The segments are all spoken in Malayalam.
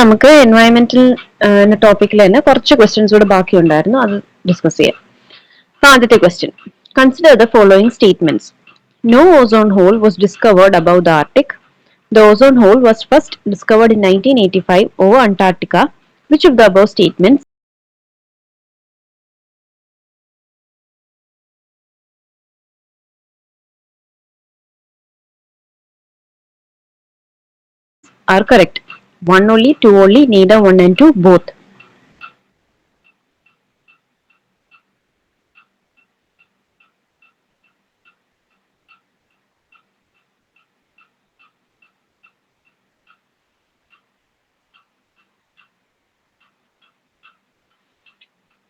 നമുക്ക് എൻവയറമെന്റൽ എന്ന ടോപ്പിക്കിൽ തന്നെ കുറച്ച് ക്വസ്റ്റ്യൻസ് കൂടെ ബാക്കി ഉണ്ടായിരുന്നു അത് ഡിസ്കസ് ചെയ്യാം. അപ്പൊ ആദ്യത്തെ question consider the following statements no ozone hole was discovered above the Arctic the ozone hole was first discovered in nineteen eighty five over Antarctica which of the above statements are correct. One only, two only, neither one and two, both.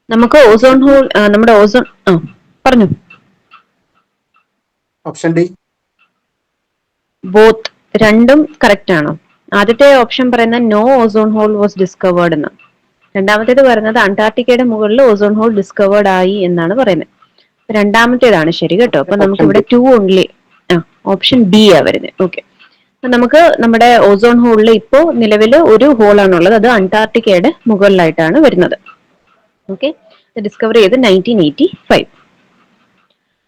നമുക്ക് ഓസോൺ ഹോൾ നമ്മുടെ ഓസോൺ ആ പറഞ്ഞു. ഓപ്ഷൻ ഡി ബോത്ത് രണ്ടും കറക്റ്റ് ആണോ? ആദ്യത്തെ ഓപ്ഷൻ പറയുന്ന no ozone hole was discovered എന്ന്. രണ്ടാമത്തേത് പറയുന്നത് അന്റാർട്ടിക്കയുടെ മുകളിൽ ഓസോൺ ഹോൾ ഡിസ്കവേർഡ് ആയി എന്നാണ് പറയുന്നത്. രണ്ടാമത്തേതാണ് ശരി കേട്ടോ. അപ്പൊ നമുക്ക് ഇവിടെ ടു ഓൺലി ആ ഓപ്ഷൻ ബി ആ വരുന്നത്. ഓക്കെ അപ്പൊ നമുക്ക് നമ്മുടെ ഓസോൺ ഹോളിൽ ഇപ്പോ നിലവിൽ ഒരു ഹോളാണുള്ളത് അത് അന്റാർട്ടിക്കയുടെ മുകളിലായിട്ടാണ് വരുന്നത്. ഓക്കെ ഡിസ്കവർ ചെയ്ത് നയന്റീൻ എയ്റ്റി ഫൈവ്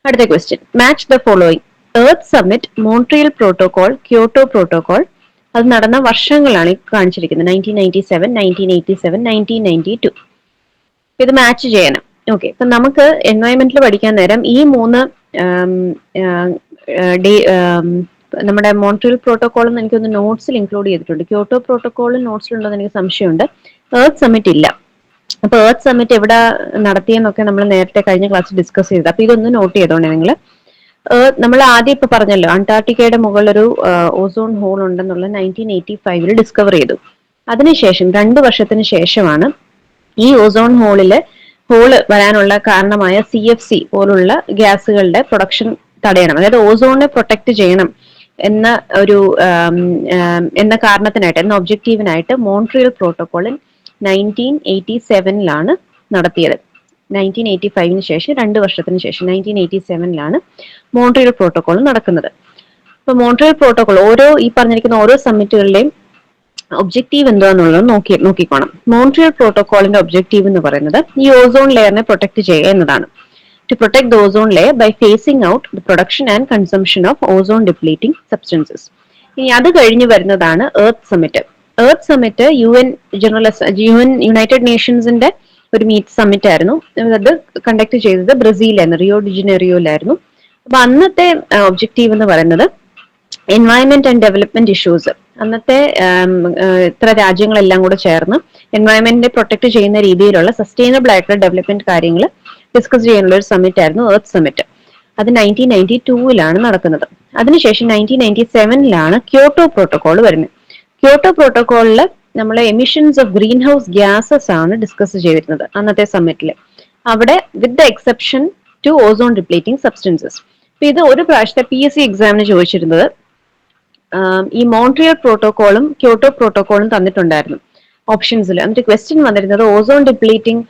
അടുത്ത question match the following earth summit Montreal protocol Kyoto protocol അത് നടന്ന വർഷങ്ങളാണ് ഈ കാണിച്ചിരിക്കുന്നത്. Nineteen ninety seven nineteen eighty seven nineteen ninety two ഇത് മാച്ച് ചെയ്യണം. ഓക്കെ ഇപ്പൊ നമുക്ക് എൻവയോൺമെന്റിൽ പഠിക്കാൻ നേരം ഈ മൂന്ന് നമ്മുടെ മോൺട്രിയൽ പ്രോട്ടോകോൾ എന്ന് എനിക്കൊന്ന് നോട്ട്സിൽ ഇൻക്ലൂഡ് ചെയ്തിട്ടുണ്ട്. ക്യോട്ടോ പ്രോട്ടോകോളും നോട്ട്സിലുണ്ടോ എന്ന് എനിക്ക് സംശയമുണ്ട്. എർത്ത് സമ്മിറ്റ് ഇല്ല. അപ്പൊ എർത്ത് സമ്മിറ്റ് എവിടെ നടത്തിയെന്നൊക്കെ നമ്മൾ നേരത്തെ കഴിഞ്ഞ ക്ലാസ്സിൽ ഡിസ്കസ് ചെയ്തത്. അപ്പൊ ഇതൊന്ന് നോട്ട് ചെയ്തോണ്ടേ നിങ്ങൾ നമ്മൾ ആദ്യം ഇപ്പൊ പറഞ്ഞല്ലോ അന്റാർട്ടിക്കയുടെ മുകളിൽ ഒരു ഓസോൺ ഹോൾ ഉണ്ടെന്നുള്ള നയന്റീൻ എയ്റ്റി ഫൈവിൽ ഡിസ്കവർ ചെയ്തു. അതിനുശേഷം രണ്ടു വർഷത്തിന് ശേഷമാണ് ഈ ഓസോൺ ഹോളിൽ ഹോൾ വരാനുള്ള കാരണമായ സി എഫ് സി പോലുള്ള ഗ്യാസുകളുടെ പ്രൊഡക്ഷൻ തടയണം. അതായത് ഓസോണിനെ പ്രൊട്ടക്ട് ചെയ്യണം എന്ന ഒരു എന്ന കാരണത്തിനായിട്ട് എന്ന ഒബ്ജക്റ്റീവിനായിട്ട് മോൺട്രിയൽ പ്രോട്ടോകോളിൽ നയന്റീൻ എയ്റ്റി സെവനിലാണ് നടത്തിയത്. നയന്റീൻ എയ്റ്റി ഫൈവിന് ശേഷം രണ്ട് വർഷത്തിന് ശേഷം നയന്റീൻ എയ്റ്റി സെവനിലാണ് മോൺട്രിയൽ പ്രോട്ടോകോൾ നടക്കുന്നത്. അപ്പോൾ മോൺട്രിയൽ പ്രോട്ടോകോൾ ഓരോ ഈ പറഞ്ഞിരിക്കുന്ന ഓരോ സമ്മിറ്റുകളിലെയും ഒബ്ജക്റ്റീവ് എന്താണെന്നുള്ളത് നോക്കി നോക്കിക്കോണം. മോൺട്രിയൽ പ്രോട്ടോകോളിന്റെ ഒബ്ജക്റ്റീവ് എന്ന് പറയുന്നത് ഈ ഓസോൺ ലെയറിനെ പ്രൊട്ടക്ട് ചെയ്യുക എന്നതാണ്. To protect the ozone layer by phasing out the production and consumption of ozone depleting substances ഇനി അത് കഴിഞ്ഞ് വരുന്നതാണ് earth summit earth summit U N general U N united നേഷൻസിന്റെ ഒരു മീറ്റ് സമ്മിറ്റ് ആയിരുന്നു. അത് കണ്ടക്ട് ചെയ്തത് ബ്രസീലായിരുന്നു റിയോ ഡിജിനെറിയോയിലായിരുന്നു അപ്പൊ അന്നത്തെ ഒബ്ജക്റ്റീവ് എന്ന് പറയുന്നത് എൻവയൺമെന്റ് ആൻഡ് ഡെവലപ്മെന്റ് ഇഷ്യൂസ് അന്നത്തെ ഇത്ര രാജ്യങ്ങളെല്ലാം കൂടെ ചേർന്ന് എൻവയൺമെന്റിനെ പ്രൊട്ടക്ട് ചെയ്യുന്ന രീതിയിലുള്ള സസ്റ്റൈനബിൾ ആയിട്ടുള്ള ഡെവലപ്മെന്റ് കാര്യങ്ങൾ ഡിസ്കസ് ചെയ്യാനുള്ള ഒരു സമ്മിറ്റ് ആയിരുന്നു എർത്ത് സമ്മിറ്റ് അത് നയന്റീൻ നയന്റി ടൂവിലാണ് നടക്കുന്നത്. അതിനുശേഷം നയന്റീൻ നയന്റി സെവനിലാണ് ക്യോട്ടോ പ്രോട്ടോകോൾ വരുന്നത്. ക്യോട്ടോ പ്രോട്ടോകോളിൽ നമ്മൾ emissions of greenhouse gases ആണ് ഡിസ്കസ് ചെയ്തിരുന്നത് അന്നത്തെ സമ്മിറ്റിൽ അവിടെ with the exception to ozone depleting substances അപ്പൊ ഇത് ഒരു പ്രാവശ്യത്തെ പി എസ് സി എക്സാമിന് ചോദിച്ചിരുന്നത് ഈ മോൺട്രിയർ പ്രോട്ടോകോളും ക്യോട്ടോ പ്രോട്ടോകോളും തന്നിട്ടുണ്ടായിരുന്നു ഓപ്ഷൻസിൽ എന്നിട്ട് ക്വസ്റ്റ്യൻ വന്നിരുന്നത് ഓസോൺ ഡിപ്ലീറ്റിംഗ്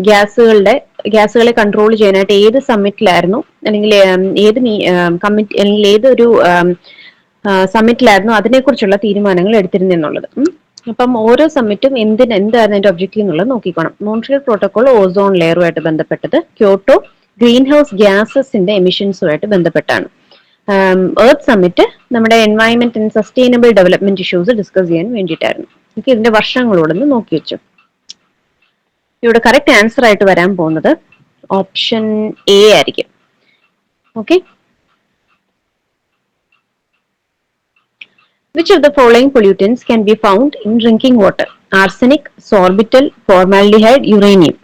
ഗ്യാസുകളുടെ ഗ്യാസുകളെ കൺട്രോൾ ചെയ്യാനായിട്ട് ഏത് സമ്മിറ്റിലായിരുന്നു അല്ലെങ്കിൽ ഏത് കമ്മിറ്റി അല്ലെങ്കിൽ ഏതൊരു സമ്മിറ്റിലായിരുന്നു അതിനെക്കുറിച്ചുള്ള തീരുമാനങ്ങൾ എടുത്തിരുന്നെന്നുള്ളത്. അപ്പം ഓരോ സമ്മിറ്റും എന്തിന് എന്തായിരുന്നു അതിന്റെ ഒബ്ജക്റ്റീവ് എന്നുള്ളത് നോക്കിക്കോണം. മോൺട്രിയൽ പ്രോട്ടോകോൾ ഓസോൺ ലെയറുമായിട്ട് ബന്ധപ്പെട്ടത് ക്യോട്ടോ ഗ്രീൻ ഹൗസ് ഗ്യാസസിന്റെ എമിഷൻസുമായിട്ട് ബന്ധപ്പെട്ടാണ്. എർത്ത് സമ്മിറ്റ് നമ്മുടെ environment and sustainable development issues discuss ചെയ്യാൻ വേണ്ടിയിട്ടായിരുന്നു. എനിക്ക് ഇതിന്റെ വർഷങ്ങളോടൊന്ന് നോക്കി വെച്ചു. ഇവിടെ കറക്റ്റ് ആൻസർ ആയിട്ട് വരാൻ പോകുന്നത് ഓപ്ഷൻ എ ആയിരിക്കും. Okay Which of the following pollutants can be found in drinking water? Arsenic, sorbitol, formaldehyde, uranium.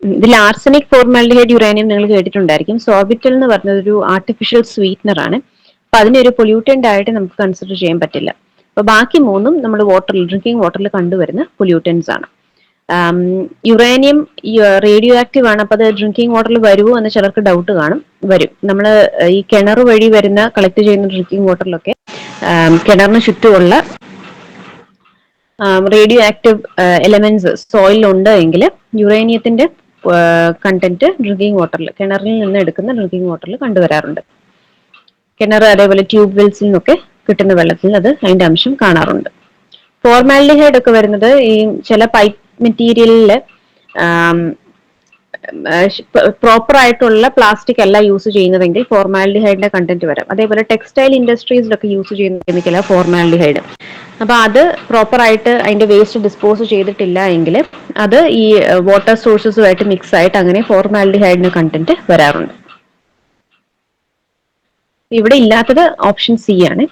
ഇതിൽ ആർസനിക് ഫോർമാലിഡിഹൈഡ് യുറേനിയം നിങ്ങൾ കേട്ടിട്ടുണ്ടായിരിക്കും. സോർബിറ്റൽ എന്ന് പറഞ്ഞത് ഒരു ആർട്ടിഫിഷ്യൽ സ്വീറ്റ്നർ ആണ്. അപ്പൊ അതിനൊരു പൊല്യൂട്ടന്റ് ആയിട്ട് നമുക്ക് കൺസിഡർ ചെയ്യാൻ പറ്റില്ല. അപ്പൊ ബാക്കി മൂന്നും നമ്മൾ വാട്ടറിൽ ഡ്രിങ്കിങ് വാട്ടറിൽ കണ്ടുവരുന്ന പൊല്യൂട്ടൻസ് ആണ്. യുറേനിയം റേഡിയോ ആക്റ്റീവ് ആണ്. അപ്പൊ അത് ഡ്രിങ്കിങ് വാട്ടറിൽ വരുമോ എന്ന് ചിലർക്ക് ഡൗട്ട് കാണും. വരും. നമ്മൾ ഈ കിണർ വഴി വരുന്ന കളക്ട് ചെയ്യുന്ന ഡ്രിങ്കിങ് വാട്ടറിലൊക്കെ കിണറിന് ചുറ്റുമുള്ള റേഡിയോ ആക്റ്റീവ് എലമെന്റ്സ് സോയിലുണ്ട് എങ്കിൽ യുറേനിയത്തിന്റെ കണ്ടന്റ് ഡ്രിങ്കിങ് വാട്ടറിൽ കിണറിൽ നിന്ന് എടുക്കുന്ന ഡ്രിങ്കിങ് വാട്ടറിൽ കണ്ടുവരാറുണ്ട്. കിണർ അതേപോലെ ട്യൂബ് വെൽസിൽ നിന്നൊക്കെ കിട്ടുന്ന വെള്ളത്തിൽ അത് അതിന്റെ അംശം കാണാറുണ്ട്. ഫോർമാലിഡിഹൈഡ് ഒക്കെ വരുന്നത് ഈ ചില പൈപ്പ് മെറ്റീരിയലിൽ പ്രോപ്പർ ആയിട്ടുള്ള പ്ലാസ്റ്റിക് അല്ല യൂസ് ചെയ്യുന്നതെങ്കിൽ ഫോർമാലിഡിഹൈഡിന്റെ കണ്ടന്റ് വരാം. അതേപോലെ ടെക്സ്റ്റൈൽ ഇൻഡസ്ട്രീസിലൊക്കെ യൂസ് ചെയ്യുന്ന കെമിക്കല ഫോർമാലിഡിഹൈഡ് അപ്പൊ അത് പ്രോപ്പർ ആയിട്ട് അതിന്റെ വേസ്റ്റ് ഡിസ്പോസ് ചെയ്തിട്ടില്ല എങ്കിൽ അത് ഈ വാട്ടർ സോഴ്സസുമായിട്ട് മിക്സ് ആയിട്ട് അങ്ങനെ ഫോർമാലിഡിഹൈഡിന് കണ്ടന്റ് വരാറുണ്ട്. ഇവിടെ ഇല്ലാത്തത് ഓപ്ഷൻ സി ആണ്.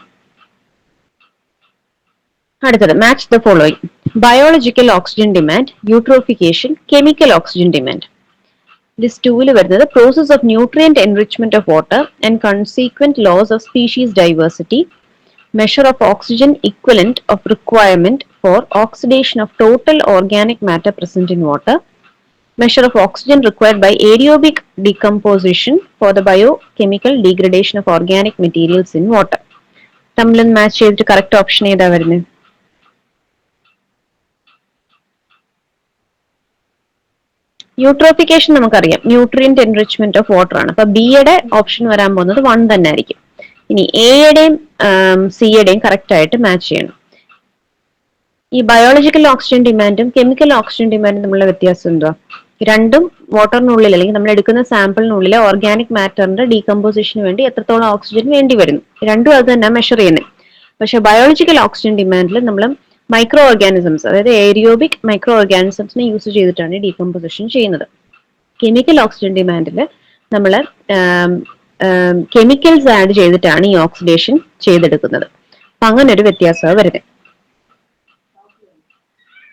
അടുത്തത് match the following biological oxygen demand eutrophication chemical oxygen demand list ടൂവിൽ വരുന്നത് process of nutrient enrichment of water and consequent loss of species diversity measure of oxygen equivalent of requirement for oxidation of total organic matter present in water, measure of oxygen required by aerobic decomposition for the biochemical degradation of organic materials in water. തമ്മിലൊന്ന് മാച്ച് ചെയ്തിട്ട് കറക്റ്റ് ഓപ്ഷൻ ഏതാ വരുന്നത് യൂട്രോഫിക്കേഷൻ നമുക്കറിയാം. ന്യൂട്രിയന്റ് എൻറിച്ച്മെന്റ് ഓഫ് വാട്ടർ ആണ്. അപ്പൊ ബിയുടെ ഓപ്ഷൻ വരാൻ പോകുന്നത് വൺ തന്നെ ആയിരിക്കും. ഇനി എയുടെയും സിയുടെയും കറക്റ്റ് ആയിട്ട് മാച്ച് ചെയ്യണം. ഈ ബയോളജിക്കൽ ഓക്സിജൻ ഡിമാൻഡും കെമിക്കൽ ഓക്സിജൻ ഡിമാൻഡും തമ്മിലുള്ള വ്യത്യാസം എന്തുവാ? രണ്ടും വാട്ടറിനുള്ളിൽ അല്ലെങ്കിൽ നമ്മൾ എടുക്കുന്ന സാമ്പിളിനുള്ളിലെ ഓർഗാനിക് മാറ്ററിന്റെ ഡീകമ്പോസിഷന് വേണ്ടി എത്രത്തോളം ഓക്സിജൻ വേണ്ടി വരുന്നു? രണ്ടും അത് തന്നെ മെഷർ ചെയ്യുന്നത്. പക്ഷെ ബയോളജിക്കൽ ഓക്സിജൻ ഡിമാൻഡിൽ നമ്മൾ മൈക്രോ ഓർഗാനിസംസ് അതായത് ഏരിയോബിക് മൈക്രോ ഓർഗാനിസംസിനെ യൂസ് ചെയ്തിട്ടാണ് ഡീകമ്പോസിഷൻ ചെയ്യുന്നത്. കെമിക്കൽ ഓക്സിജൻ ഡിമാൻഡിൽ നമ്മൾ കെമിക്കൽസ് ആഡ് ചെയ്തിട്ടാണ് ഈ ഓക്സിഡേഷൻ ചെയ്തെടുക്കുന്നത്. അപ്പൊ അങ്ങനെ ഒരു വ്യത്യാസമാണ് വരുന്നത്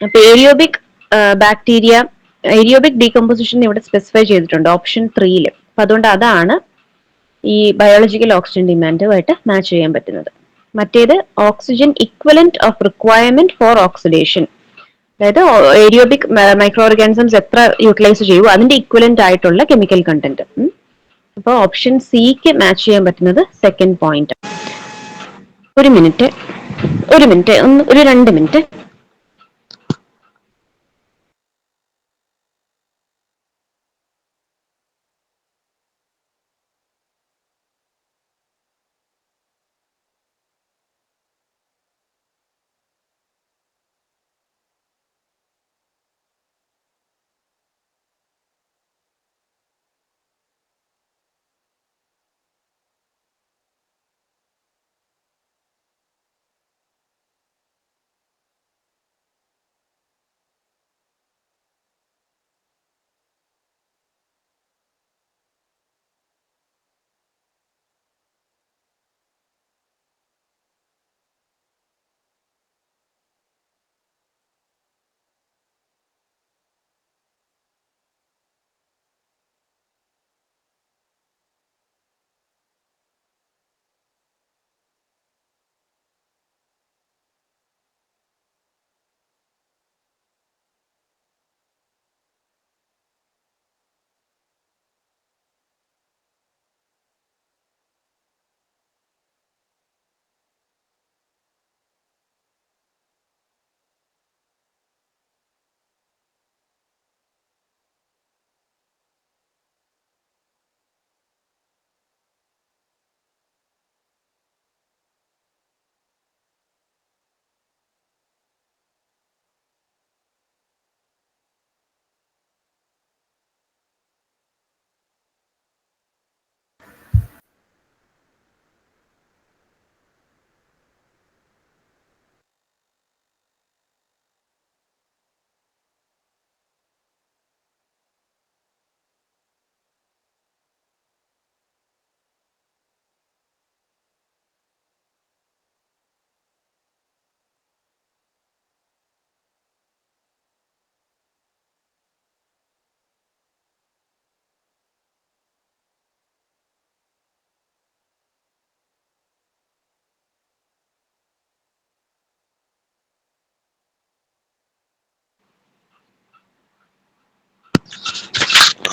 അപ്പൊ ഏരിയോബിക് ബാക്ടീരിയ ഏരിയോബിക് ഡീകമ്പോസിഷൻ ഇവിടെ സ്പെസിഫൈ ചെയ്തിട്ടുണ്ട് ഓപ്ഷൻ ത്രീയിൽ അപ്പൊ അതുകൊണ്ട് അതാണ് ഈ ബയോളജിക്കൽ ഓക്സിജൻ ഡിമാൻഡുമായിട്ട് മാച്ച് ചെയ്യാൻ പറ്റുന്നത്. മറ്റേത് oxygen equivalent of requirement for oxidation അതായത് ഏരിയോബിക് മൈക്രോ ഓർഗാനിസംസ് എത്ര യൂട്ടിലൈസ് ചെയ്യുമോ അതിന്റെ ഇക്വലന്റ് ആയിട്ടുള്ള കെമിക്കൽ കണ്ടന്റ് അപ്പോൾ ഓപ്ഷൻ സിക്ക് മാച്ച് ചെയ്യാൻ പറ്റുന്നത് സെക്കൻഡ് പോയിന്റ് ഒരു മിനിറ്റ് ഒരു മിനിറ്റ് ഒന്ന് ഒരു രണ്ട് മിനിറ്റ്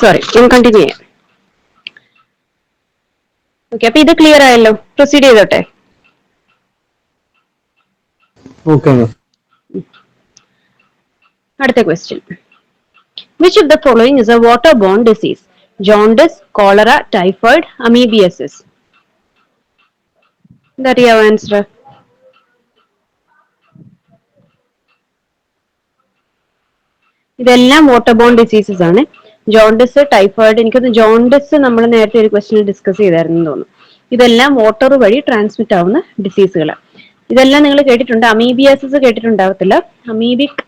സോറി ഞാൻ കണ്ടിന്യൂ ചെയ്യാം ഓക്കെ അപ്പൊ ഇത് ക്ലിയർ ആയല്ലോ. പ്രൊസീഡ് ചെയ്തോട്ടെ. അടുത്ത question which of the following is a waterborne disease jaundice cholera typhoid amoebiasis എന്തറിയാവോ answer ഇതെല്ലാം വാട്ടർ ബോൺ ഡിസീസസ് ആണ്. ജോണ്ടിസ് ടൈഫോയിഡ് എനിക്കത് ജോണ്ടിസ് നമ്മൾ നേരത്തെ ഒരു ക്വസ്റ്റിനിൽ ഡിസ്കസ് ചെയ്തായിരുന്നു തോന്നുന്നു. ഇതെല്ലാം വാട്ടർ വഴി ട്രാൻസ്മിറ്റ് ആവുന്ന ഡിസീസുകൾ ഇതെല്ലാം നിങ്ങൾ കേട്ടിട്ടുണ്ട്? അമീബിയാസിസ് കേട്ടിട്ടുണ്ടാവത്തില്ല. അമീബിക്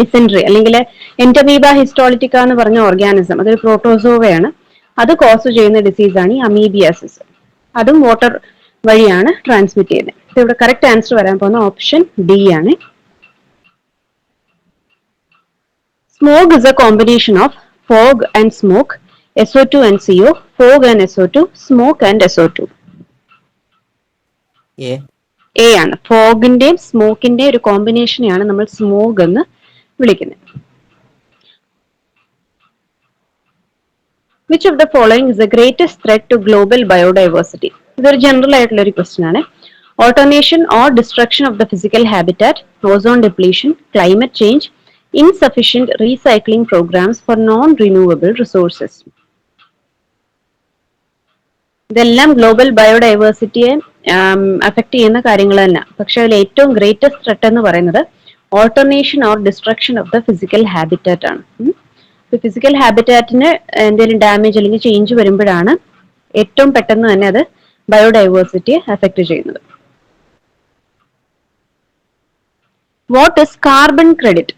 ഡിസെൻട്രി അല്ലെങ്കിൽ എന്റമീബ ഹിസ്റ്റോളിറ്റിക്ക എന്ന് പറഞ്ഞ ഓർഗാനിസം അതൊരു പ്രോട്ടോസോവയാണ് അത് കോസ് ചെയ്യുന്ന ഡിസീസാണ് ഈ അമീബിയാസിസ് അതും വാട്ടർ വഴിയാണ് ട്രാൻസ്മിറ്റ് ചെയ്യുന്നത്. ഇവിടെ കറക്റ്റ് ആൻസർ വരാൻ പോകുന്ന ഓപ്ഷൻ ഡി ആണ്. Smog is a combination of fog and smoke SO2 and CO, fog and SO2, smoke and SO2. A ആണ്. ഫോഗിന്റെയും സ്മോക്കിന്റെയും ഒരു കോമ്പിനേഷനെയാണ് നമ്മൾ സ്മോഗ് എന്ന് വിളിക്കുന്നത്. Which of the following is the greatest threat to global biodiversity ഇതൊരു ജനറൽ ആയിട്ടുള്ള ഒരു ക്വസ്റ്റ്യൻ ആണ്. Alteration or destruction of the physical habitat ozone depletion climate change insufficient recycling programs for non-renewable resources. ഇതെല്ലാം ഗ്ലോബൽ ബയോഡൈവേഴ്സിറ്റിയെ അഫക്ട് ചെയ്യുന്ന കാര്യങ്ങൾ തന്നെ. പക്ഷെ അതിൽ ഏറ്റവും ഗ്രേറ്റസ്റ്റ് ത്രെട്ട് എന്ന് പറയുന്നത് alteration or destruction of the physical habitat ആണ്. ഫിസിക്കൽ ഹാബിറ്റാറ്റിന് എന്തെങ്കിലും ഡാമേജ് അല്ലെങ്കിൽ ചേഞ്ച് വരുമ്പോഴാണ് ഏറ്റവും പെട്ടെന്ന് തന്നെ അത് ബയോഡൈവേഴ്സിറ്റിയെ അഫക്ട് ചെയ്യുന്നത്. What is carbon credit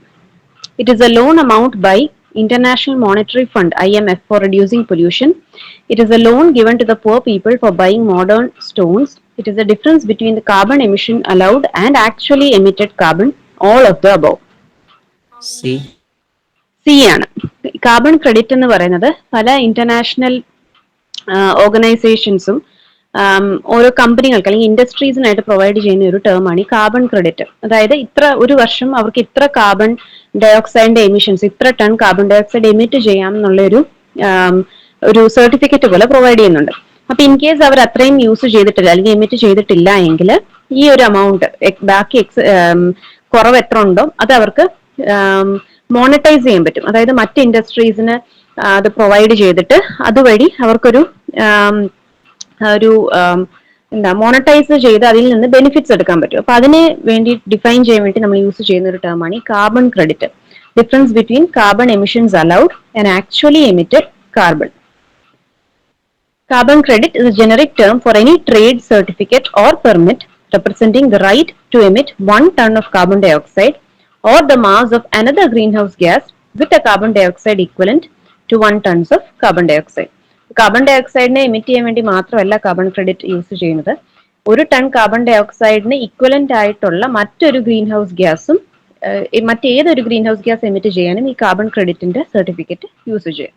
It is a loan amount by International Monetary Fund IMF for reducing pollution. It is a loan given to the poor people for buying modern stones. It is the difference between the carbon emission allowed and actually emitted carbon, all of the above. C C ആണ് കാർബൺ ക്രെഡിറ്റ് എന്ന് പറയുന്നത് പല ഇന്റർനാഷണൽ ഓർഗനൈസേഷൻസും ഓരോ കമ്പനികൾക്ക് അല്ലെങ്കിൽ ഇൻഡസ്ട്രീസിനായിട്ട് പ്രൊവൈഡ് ചെയ്യുന്ന ഒരു ടേം ആണ് ഈ കാർബൺ ക്രെഡിറ്റ് അതായത് ഇത്ര ഒരു വർഷം അവർക്ക് ഇത്ര കാർബൺ ഡയോക്സൈഡിന്റെ എമിഷൻസ് ഇത്ര ടൺ കാർബൺ ഡയോക്സൈഡ് എമിറ്റ് ചെയ്യാം എന്നുള്ള ഒരു ഒരു സർട്ടിഫിക്കറ്റ് പോലെ പ്രൊവൈഡ് ചെയ്യുന്നുണ്ട്. അപ്പൊ ഇൻ കേസ് അവർ അത്രയും യൂസ് ചെയ്തിട്ടില്ല അല്ലെങ്കിൽ എമിറ്റ് ചെയ്തിട്ടില്ല എങ്കിൽ ഈ ഒരു എമൗണ്ട് ബാക്കി എക്സ് കുറവ് എത്ര ഉണ്ടോ അത് അവർക്ക് മോണിറ്റൈസ് ചെയ്യാൻ പറ്റും. അതായത് മറ്റ് ഇൻഡസ്ട്രീസിന് അത് പ്രൊവൈഡ് ചെയ്തിട്ട് അതുവഴി അവർക്കൊരു ഒരു എന്താ മോണിറ്റൈസ് ചെയ്ത് അതിൽ നിന്ന് ബെനിഫിറ്റ്സ് എടുക്കാൻ പറ്റും അപ്പൊ അതിനെ വേണ്ടി ഡിഫൈൻ ചെയ്യാൻ വേണ്ടി നമ്മൾ യൂസ് ചെയ്യുന്ന ഒരു ടേമാണ് ഈ carbon credit difference between carbon emissions allowed and actually emitted carbon Carbon credit is a generic term for any trade certificate or permit representing the right to emit one ton of carbon dioxide or the mass of another greenhouse gas with a carbon dioxide equivalent to one tons of carbon dioxide. Carbon dye ഓക്സൈഡിനെ എമിറ്റ് ചെയ്യാൻ വേണ്ടി മാത്രമല്ല കാർബൺ ക്രെഡിറ്റ് യൂസ് ചെയ്യുന്നത്. ഒരു ടൺ കാർബൺ ഡൈ ഓക്സൈഡിന് ഇക്വലന്റ് ആയിട്ടുള്ള മറ്റൊരു ഗ്രീൻ ഹൗസ് ഗ്യാസും മറ്റേതൊരു ഗ്രീൻ ഹൗസ് ഗ്യാസ് എമിറ്റ് ചെയ്യാനും ഈ കാർബൺ ക്രെഡിറ്റിന്റെ സർട്ടിഫിക്കറ്റ് യൂസ് ചെയ്യും.